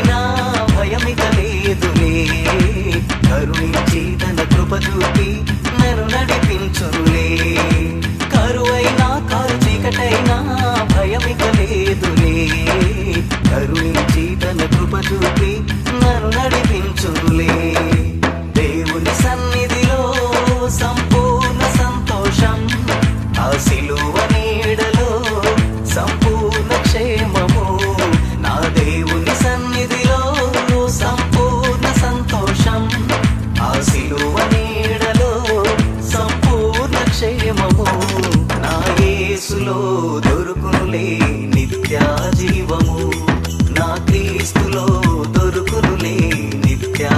అయినా భయమిక లేదులే కరుణించి తన కృప చూపి నన్ను నడిపించులే దొరుకునులే నిత్య జీవము నా క్రీస్తులో దొరుకునులే నిత్యా